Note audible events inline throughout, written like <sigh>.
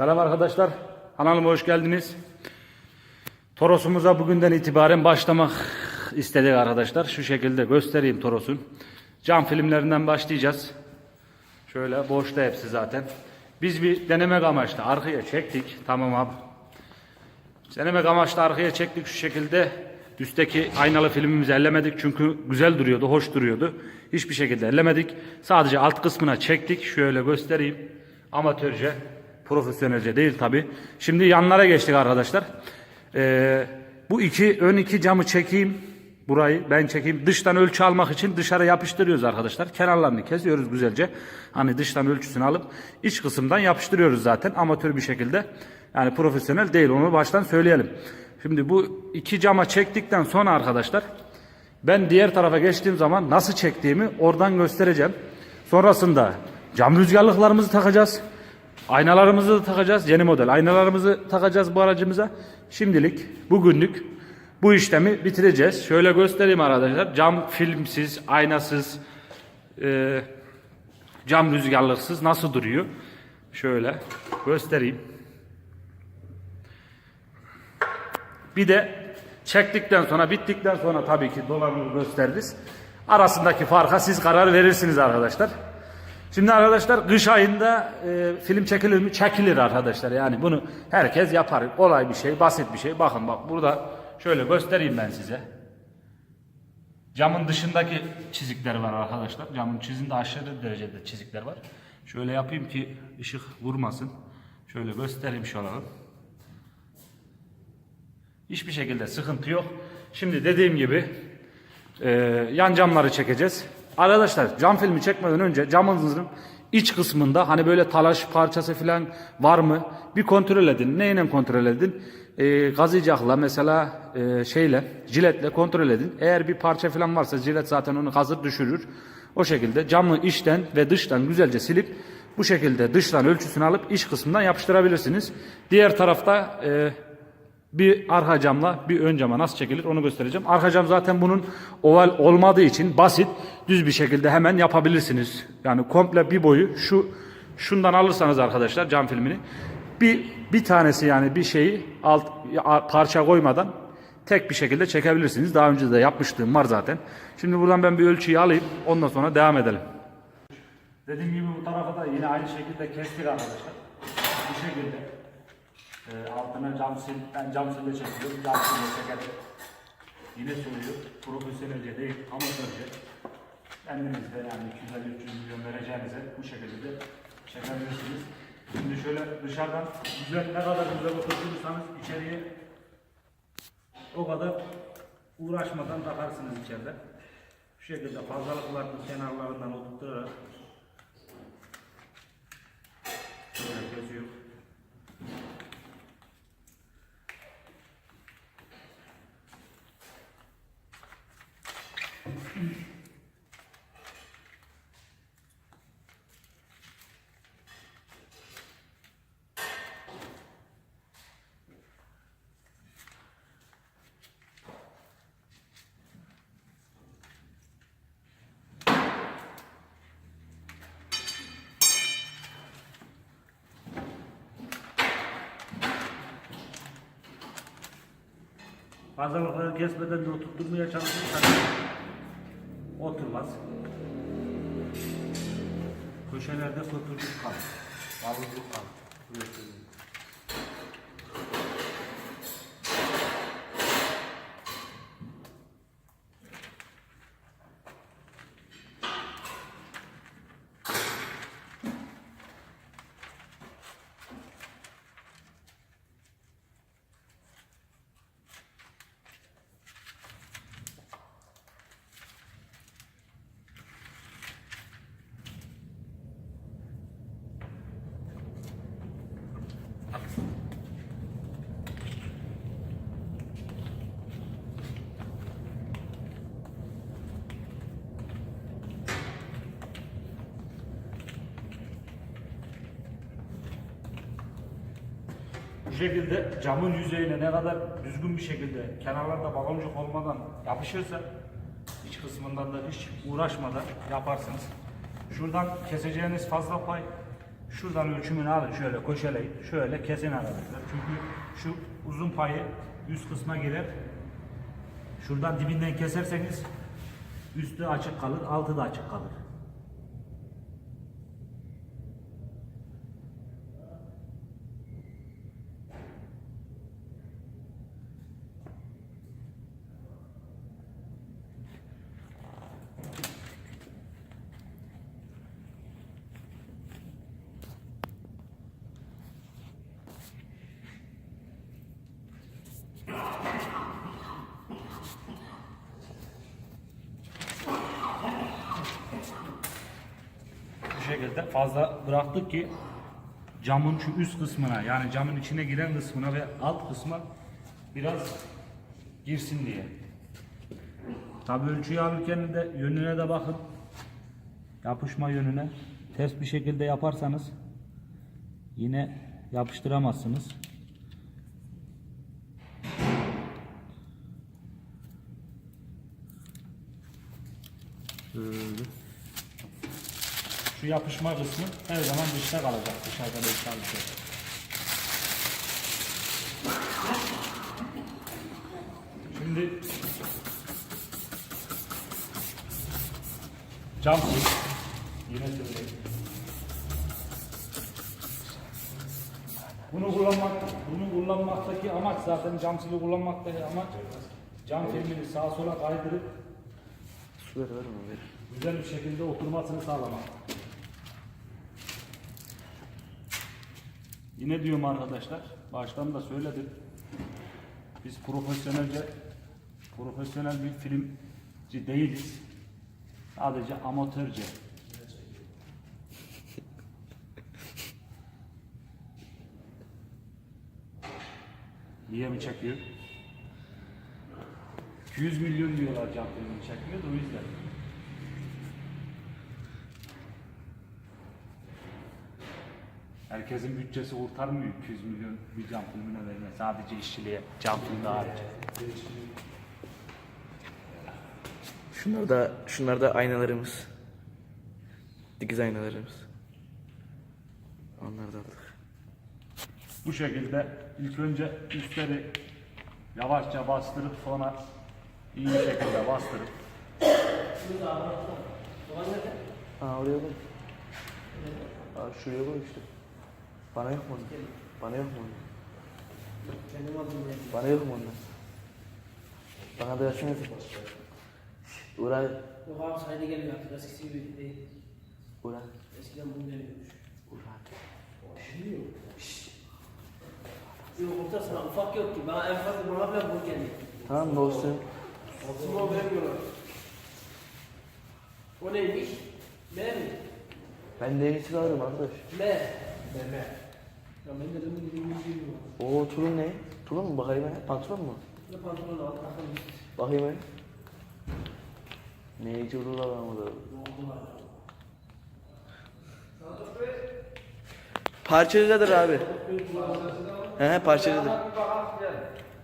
Selam arkadaşlar. Kanalıma hoş geldiniz. Torosumuza bugünden itibaren başlamak istedik arkadaşlar. Şu şekilde göstereyim Toros'un. Cam filmlerinden başlayacağız. Şöyle boşta hepsi zaten. Biz bir denemek amaçlı arkaya çektik. Tamam abi. Denemek amaçlı arkaya çektik şu şekilde. Üstteki aynalı filmimizi ellemedik çünkü güzel duruyordu, hoş duruyordu. Hiçbir şekilde ellemedik. Sadece alt kısmına çektik. Şöyle göstereyim. Amatörce, profesyonelce değil tabi. Şimdi yanlara geçtik arkadaşlar. Ee, bu iki ön iki camı çekeyim. Burayı ben çekeyim. Dıştan ölçü almak için dışarı yapıştırıyoruz arkadaşlar. Kenarlarını kesiyoruz güzelce. Hani dıştan ölçüsünü alıp iç kısımdan yapıştırıyoruz zaten amatör bir şekilde. Yani profesyonel değil onu baştan söyleyelim. Şimdi bu iki cama çektikten sonra arkadaşlar ben diğer tarafa geçtiğim zaman nasıl çektiğimi oradan göstereceğim. Sonrasında cam rüzgarlıklarımızı takacağız. Aynalarımızı da takacağız. Yeni model aynalarımızı takacağız bu aracımıza. Şimdilik bugünlük bu işlemi bitireceğiz. Şöyle göstereyim arkadaşlar. Cam filmsiz, aynasız, e, cam rüzgarlıksız nasıl duruyor? Şöyle göstereyim. Bir de çektikten sonra bittikten sonra tabii ki dolanımı gösteririz. Arasındaki farka siz karar verirsiniz arkadaşlar. Şimdi arkadaşlar kış ayında e, film çekilir mi? Çekilir arkadaşlar. Yani bunu herkes yapar. Kolay bir şey, basit bir şey. Bakın bak burada şöyle göstereyim ben size. Camın dışındaki çizikler var arkadaşlar. Camın çizinde aşırı derecede çizikler var. Şöyle yapayım ki ışık vurmasın. Şöyle göstereyim şöyle. Hiçbir şekilde sıkıntı yok. Şimdi dediğim gibi e, yan camları çekeceğiz. Arkadaşlar cam filmi çekmeden önce camınızın iç kısmında hani böyle talaş parçası falan var mı? Bir kontrol edin. Neyle kontrol edin? E, gazıyacakla mesela e, şeyle jiletle kontrol edin. Eğer bir parça falan varsa jilet zaten onu kazır düşürür. O şekilde camı içten ve dıştan güzelce silip bu şekilde dıştan ölçüsünü alıp iç kısmından yapıştırabilirsiniz. Diğer tarafta e, bir arka camla bir ön cama nasıl çekilir onu göstereceğim. Arka cam zaten bunun oval olmadığı için basit düz bir şekilde hemen yapabilirsiniz. Yani komple bir boyu şu şundan alırsanız arkadaşlar cam filmini bir bir tanesi yani bir şeyi alt parça koymadan tek bir şekilde çekebilirsiniz. Daha önce de yapmıştım var zaten. Şimdi buradan ben bir ölçüyü alayım ondan sonra devam edelim. Dediğim gibi bu tarafa da yine aynı şekilde kestik arkadaşlar. Bu şekilde e, altına cam sil, ben cam sille çekiyorum, cam sille çekerim. Yine söylüyorum, profesyonelce değil, amatörce. Kendinizde yani 250-300 milyon vereceğinize bu şekilde de çekebilirsiniz. Şimdi şöyle dışarıdan güzel, ne kadar güzel oturtursanız içeriye o kadar uğraşmadan takarsınız içeride. Şu şekilde fazlalıklarını kenarlarından oturtturarak şöyle kesiyor. Fazlalıkları kesmeden de oturtmaya çalışırsanız oturmaz. Köşelerde köpürlük kalır. Yavuzluk kalır. Şekilde camın yüzeyine ne kadar düzgün bir şekilde kenarlarda baloncuk olmadan yapışırsa iç kısmından da hiç uğraşmadan yaparsınız. Şuradan keseceğiniz fazla pay Şuradan ölçümünü alın şöyle köşeleyin. Şöyle kesin arkadaşlar. Çünkü şu uzun payı üst kısma girer. Şuradan dibinden keserseniz üstü açık kalır, altı da açık kalır. Bu şekilde fazla bıraktık ki camın şu üst kısmına yani camın içine giren kısmına ve alt kısma biraz girsin diye. Tabi ölçüyü alırken de yönüne de bakın. Yapışma yönüne. Ters bir şekilde yaparsanız yine yapıştıramazsınız. Şöyle. Şu yapışma kısmı her zaman dışta kalacak. Dışarıda da çalışıyor. Şimdi cam sil. Yine söyleyeyim. Bunu kullanmak, bunu kullanmaktaki amaç zaten cam sili kullanmaktaki amaç cam filmini sağa sola kaydırıp Su ver ver onu ver. güzel bir şekilde oturmasını sağlamak. Yine diyorum arkadaşlar, baştan da söyledim. Biz profesyonelce, profesyonel bir filmci değiliz. Sadece amatörce. Niye mi çekiyor? 200 milyon diyorlar filmini çekmiyor da o yüzden. Herkesin bütçesi kurtarmıyor 200 milyon bir cam filmine verme. Sadece işçiliğe, cam filmi hariç. Şunlar da şunlar da aynalarımız. Dikiz aynalarımız. Onlar da aldık. Bu şekilde ilk önce üstleri yavaşça bastırıp sonra iyi bir şekilde bastırıp Ha oraya koy. Aa şuraya koy işte. Bana yok mu? Bana yok mu ondan? Bana yok mu ondan? Bana da versene. Uğray. Yok abi sayda gelmiyor artık eskisi gibi değil. Uğray. Eskiden bunu deniyormuş. Uğray. Yok orta sana ufak yok ki. Bana en fazla bana bile bu geliyor. Tamam ne olsun? Small vermiyorlar. O neymiş? M mi? Ben de en iyisini alırım arkadaş. M. M. Ya ben de demin dediğim gibi bilmiyorum. Oo tulum ne? Tulum mu? Bakayım ben. Pantolon mu? Ne pantolon al, git. Bakayım ben. Ne içiyorlar lan burada? Parçalıdır abi. He he parçalıdır.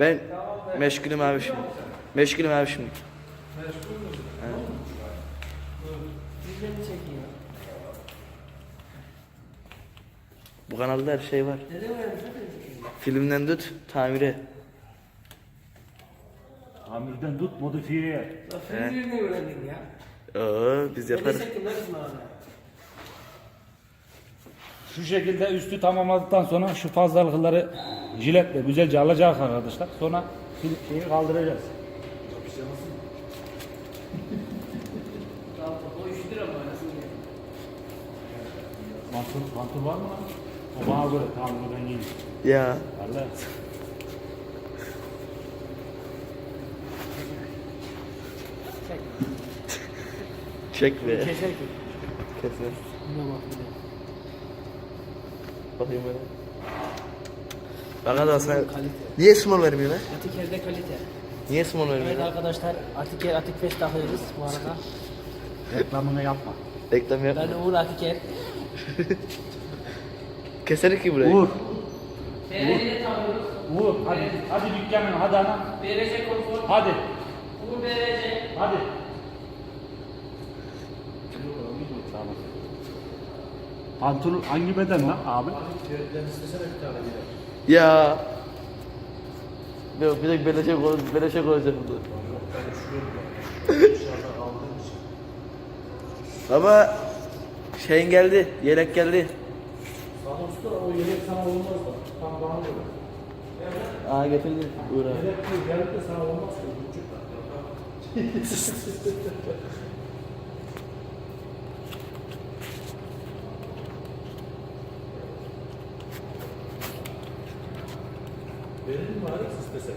Ben meşgulüm abi şimdi. Meşgulüm abi şimdi. Bizden çekiyor. Bu kanalda her şey var. Neden çekiyor? Filmden tut tamire. amirden tut modifiyeye. Ya filmleri ne öğrendin ya? Oo biz Ne yaparız. lan? Şu şekilde üstü tamamladıktan sonra şu fazlalıkları jiletle güzelce alacağız arkadaşlar. Sonra fil- şeyi kaldıracağız. Tamam, o 3 lira mı arasın ya? Mantur, mantur var mı lan? Bana göre tamam bunu ben yiyeyim. Ya. Vallahi. Çek be. Keser ki. Kesin. Buna bak bir de. Bakayım böyle. Da sen... Kalite. Niye small vermiyor lan? Atiker'de kalite. Niye small vermiyor Evet arkadaşlar Atiker Atik Fest takıyoruz bu arada. Reklamını yapma. Reklam yap. Ben Uğur Atiker. <laughs> Keserik ki burayı. Uğur. BRC takıyoruz. Uğur hadi. Hadi dükkanın hadi ana. BRC konfor. Hadi. Uğur BRC. Hadi. Tamam. Pantolon hangi beden lan abi? Ya. Yok bir de beleşe koy, beleşe koyacağım burada. Baba şeyin geldi, yelek geldi. Usta o yelek sana olmaz da. Tam bana göre. Aa getirdi. Uğur abi. Yelek bu gelip de sana olmaz ki. Buçuk <laughs> Verir mi bari istesek?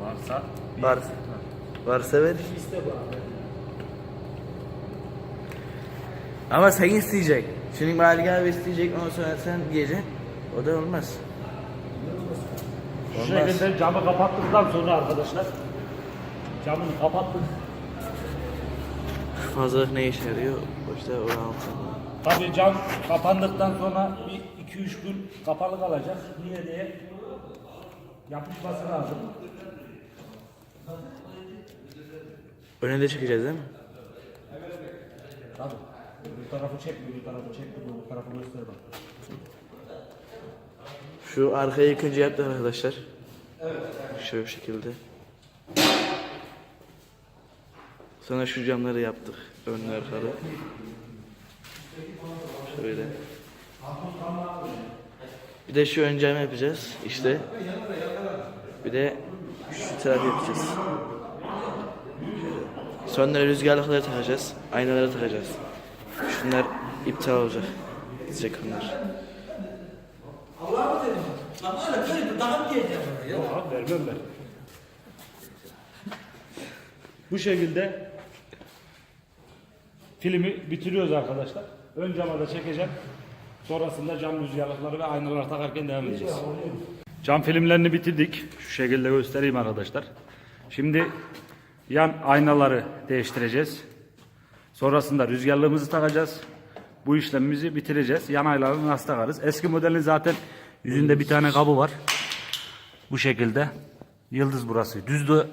Varsa. Var. Varsa ver. İste bana. Ama sen isteyecek. Şimdi Malik abi isteyecek ondan sonra sen giyeceksin. O da olmaz. Şu Olmaz. şekilde camı kapattıktan sonra arkadaşlar camını kapattık. Fazlalık ne işe yarıyor? Boşta oran altında. Tabii cam kapandıktan sonra bir 2-3 gün kapalı kalacak. Niye diye yapışması lazım. Öne de çıkacağız değil mi? Tabii. Bu tarafı çek, bu tarafı çek, bu tarafı göster bak. Şu arkayı ilk önce yaptık arkadaşlar. Evet. Şöyle bir şekilde. Sonra şu camları yaptık. Önlü arkalı. Şöyle. Bir de şu ön cam yapacağız işte. Bir de şu taraf yapacağız. Sonra rüzgarlıkları takacağız. Aynaları takacağız. Şunlar iptal olacak. Gidecek onlar. Allah'ım dedim. Lan öyle böyle daha mı ya? Yok abi vermem ben. Bu şekilde filmi bitiriyoruz arkadaşlar. Ön cama da çekeceğim. Sonrasında cam rüzgarlıkları ve aynalar takarken devam edeceğiz. Cam filmlerini bitirdik. Şu şekilde göstereyim arkadaşlar. Şimdi yan aynaları değiştireceğiz. Sonrasında rüzgarlığımızı takacağız. Bu işlemimizi bitireceğiz. Yan aynalarını nasıl takarız? Eski modelin zaten yüzünde bir tane kabı var. Bu şekilde. Yıldız burası. Düz de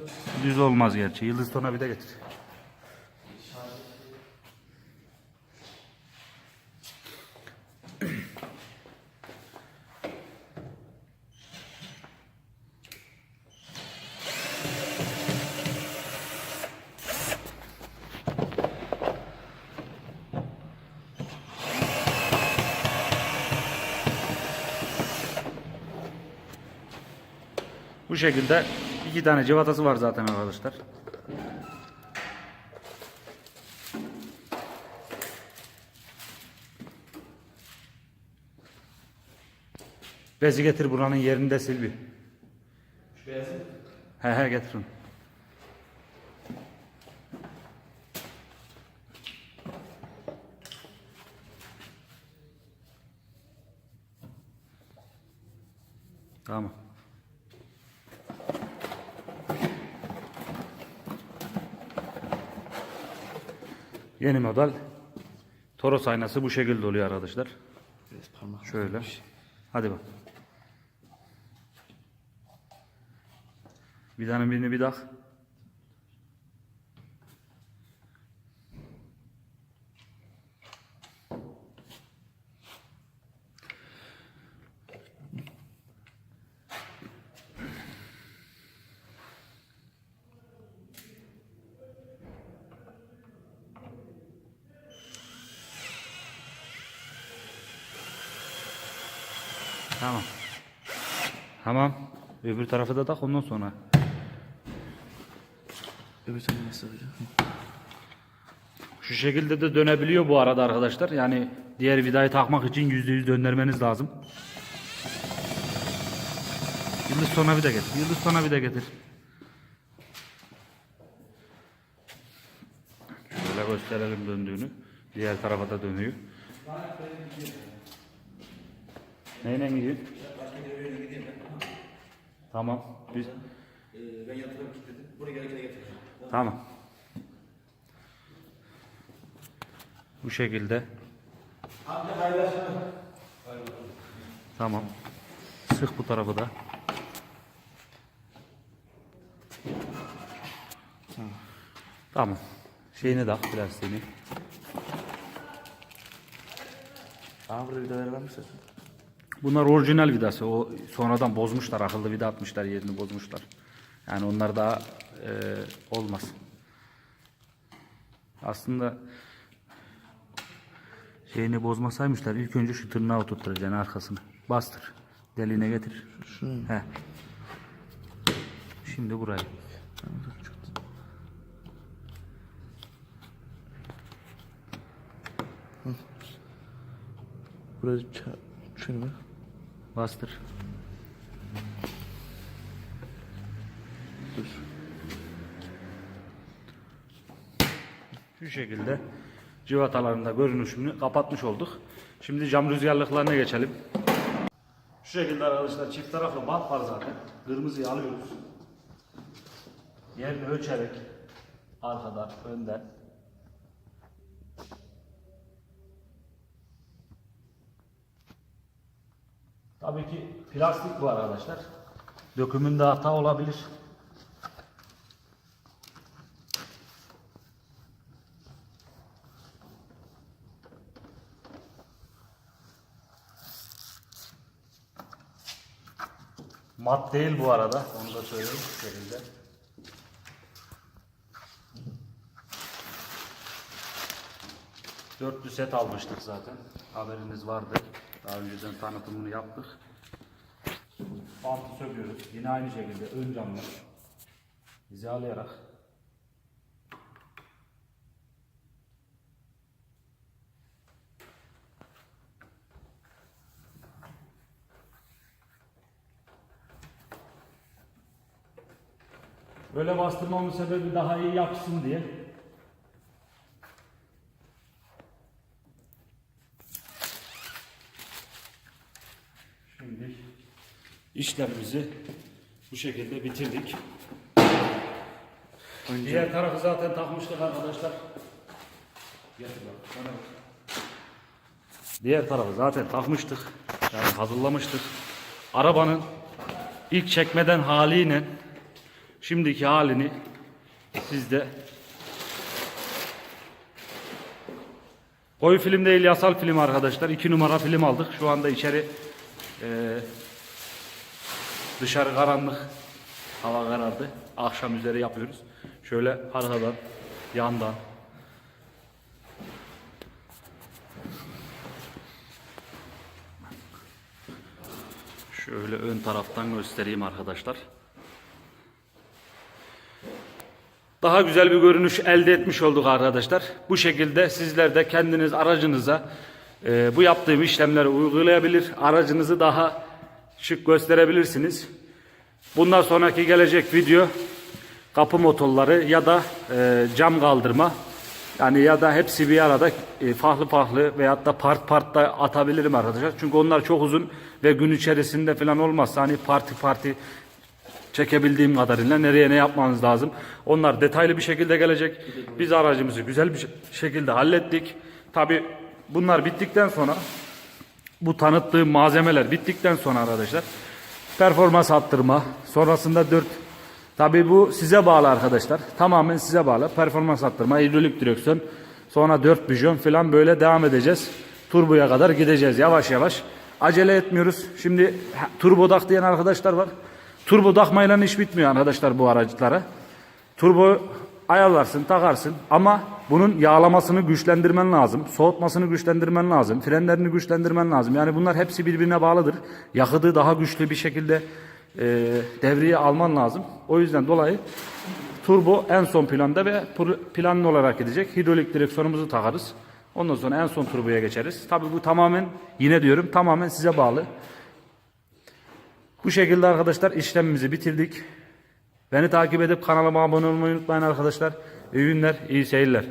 düz olmaz gerçi. Yıldız tona bir de getir. Bu şekilde iki tane civatası var zaten arkadaşlar. Bezi getir buranın yerinde sil bir. Şu beyazı He he getirin. Tamam. Yeni model Toros aynası bu şekilde oluyor arkadaşlar. Biraz parmak. Şöyle. Hadi bak. Bir tane birini bir tak. Tamam. Tamam. Öbür tarafı da tak ondan sonra. Öbür tarafa nasıl olacak? Şu şekilde de dönebiliyor bu arada arkadaşlar. Yani diğer vidayı takmak için %100 döndürmeniz lazım. Yıldız sonra bir de getir. Yıldız sonra bir de getir. Şöyle gösterelim döndüğünü. Diğer tarafa da dönüyor. Neyle gidiyorsun? Tamam. Biz... Ben yatırım kilitledim. Bunu gerekene getirdim. Tamam. Bu şekilde. Tamam. Sık bu tarafı da. Tamam. Şeyini de plastiğini. Bana burada vida vermem misin? Bunlar orijinal vidası. O sonradan bozmuşlar. Akıllı vida atmışlar. Yerini bozmuşlar. Yani onlar daha e, olmaz. Aslında şeyini bozmasaymışlar. İlk önce şu tırnağı oturtturacaksın arkasını. Bastır. Deliğine getir. Şunu. He. Şimdi burayı. Burası ça... Bastır. Dur. Şu şekilde civatalarında görünüşünü kapatmış olduk. Şimdi cam rüzgarlıklarına geçelim. Şu şekilde arkadaşlar çift taraflı bant var zaten. Kırmızıyı alıyoruz. Yerini ölçerek arkada, önden Tabii ki plastik bu arkadaşlar. Dökümünde hata olabilir. Mat değil bu arada. Onu da söyleyeyim şekilde. Dörtlü set almıştık zaten. Haberiniz vardı. Daha önceden tanıtımını yaptık. Bantı söküyoruz. Yine aynı şekilde ön camlar hizalayarak Böyle bastırmamın sebebi daha iyi yapsın diye. Şimdi işlemimizi bu şekilde bitirdik. Diğer tarafı zaten takmıştık arkadaşlar. Diğer tarafı zaten takmıştık. Yani hazırlamıştık. Arabanın ilk çekmeden haliyle şimdiki halini sizde Koyu film değil yasal film arkadaşlar. 2 numara film aldık. Şu anda içeri eee, dışarı karanlık. Hava karardı. Akşam üzeri yapıyoruz. Şöyle arkadan, yandan. Şöyle ön taraftan göstereyim arkadaşlar. Daha güzel bir görünüş elde etmiş olduk arkadaşlar. Bu şekilde sizler de kendiniz aracınıza e, bu yaptığım işlemleri uygulayabilir. Aracınızı daha şık gösterebilirsiniz. Bundan sonraki gelecek video kapı motorları ya da e, cam kaldırma. Yani ya da hepsi bir arada e, farklı farklı veyahut da part part da atabilirim arkadaşlar. Çünkü onlar çok uzun ve gün içerisinde falan olmazsa hani parti parti çekebildiğim kadarıyla nereye ne yapmanız lazım. Onlar detaylı bir şekilde gelecek. Biz aracımızı güzel bir şekilde hallettik. Tabi bunlar bittikten sonra bu tanıttığım malzemeler bittikten sonra arkadaşlar performans arttırma sonrasında 4 Tabi bu size bağlı arkadaşlar. Tamamen size bağlı. Performans arttırma, hidrolik direksiyon, sonra 4 bijon falan böyle devam edeceğiz. Turboya kadar gideceğiz yavaş yavaş. Acele etmiyoruz. Şimdi turbo dak diyen arkadaşlar var. Turbo takmayla iş bitmiyor arkadaşlar bu araçlara. Turbo ayarlarsın, takarsın ama bunun yağlamasını güçlendirmen lazım. Soğutmasını güçlendirmen lazım. Frenlerini güçlendirmen lazım. Yani bunlar hepsi birbirine bağlıdır. Yakıtı daha güçlü bir şekilde e, devreye alman lazım. O yüzden dolayı turbo en son planda ve planlı olarak gidecek. Hidrolik direksiyonumuzu takarız. Ondan sonra en son turboya geçeriz. Tabii bu tamamen yine diyorum tamamen size bağlı. Bu şekilde arkadaşlar işlemimizi bitirdik. Beni takip edip kanalıma abone olmayı unutmayın arkadaşlar. İyi günler, iyi seyirler.